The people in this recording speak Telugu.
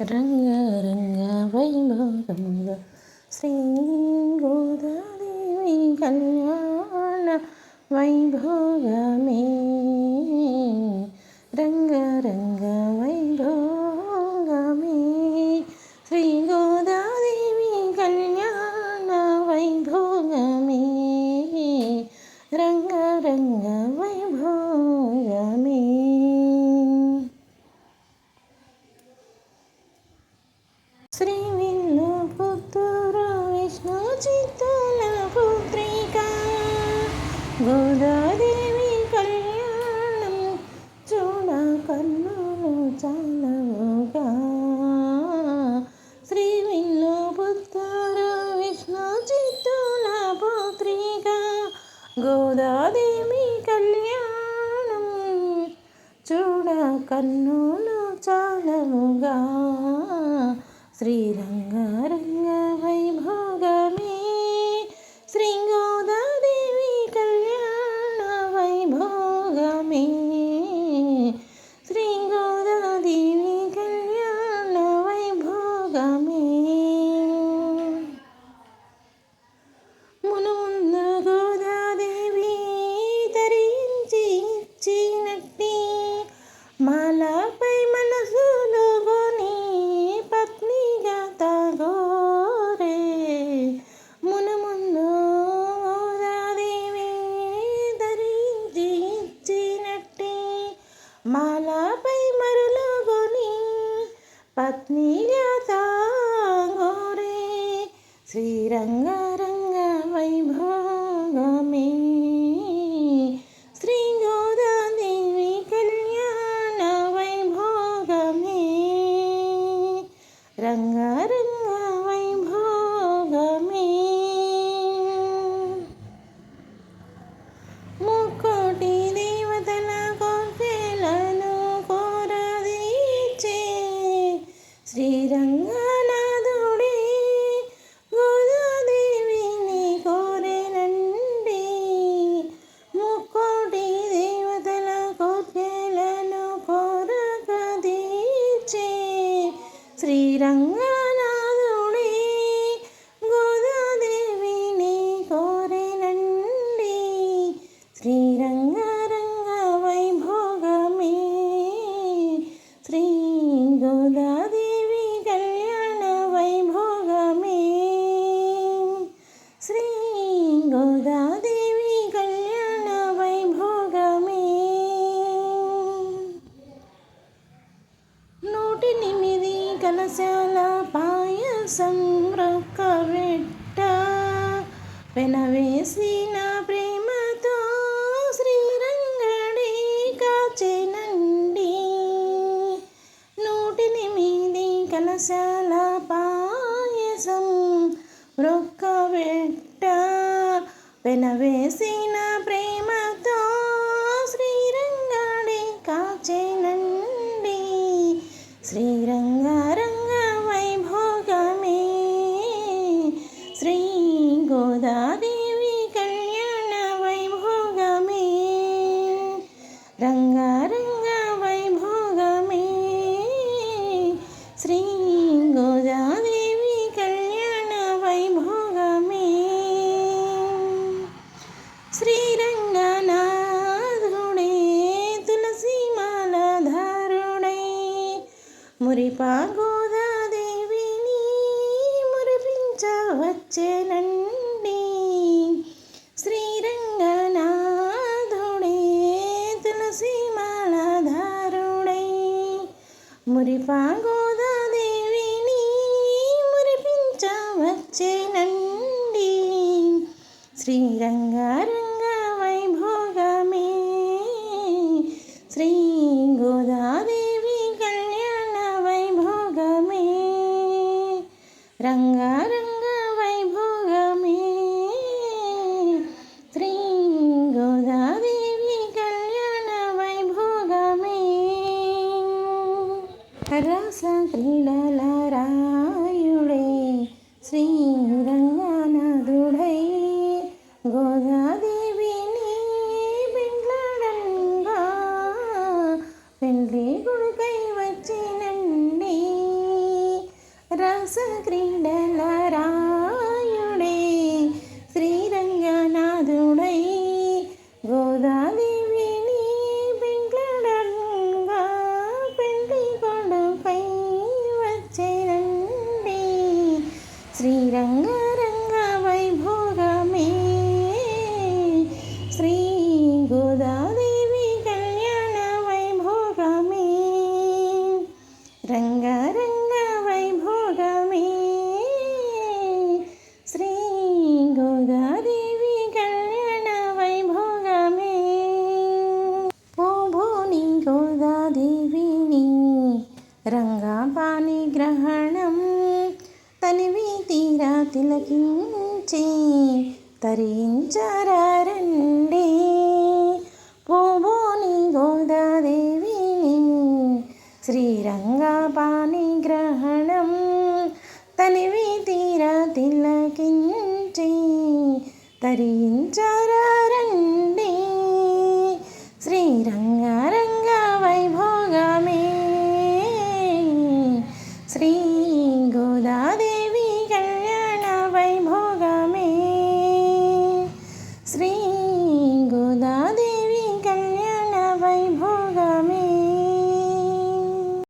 రంగ రంగ వైభోగముగా శ్రీ గోదాదేవి కళ్యాణ వైభోగమే రంగ రంగ వైభోగమే గోదాదేవి కళ్యాణం చూడ కన్నులు చాలవుగా. శ్రీ విల్లు పుత్ర విష్ణు చిత్తుల పుత్రిక గోదాదేవి కళ్యాణం చూడ కన్నులు చాలవుగా. శ్రీరంగారంగ శ్రీరంగారంగ వైభోగమే శ్రీ గోదాదేవి కళ్యాణ వైభోగమే రంగారంగ మ్రొక్కబెట్ట రొక్క వెట్ట ప్రేమతో శ్రీరంగడి కాచెనండి నూటినిమిది కలశాల పాయసం రొక్క వెనవేసిన ప్రేమతో శ్రీరంగడి కాచెనండి శ్రీరంగారంగ వచ్చేనండి. శ్రీరంగనాథుడే తులసి మాలధారుడై. మురిపాగోదాదేవిని మురిపించవచ్చేనండి శ్రీరంగ రస క్రీడల రాయుడే శ్రీరంగరంగ వైభోగమే శ్రీ గోదాదేవి కళ్యాణ వైభోగమే రంగ తరించరండి శ్రీరంగరంగ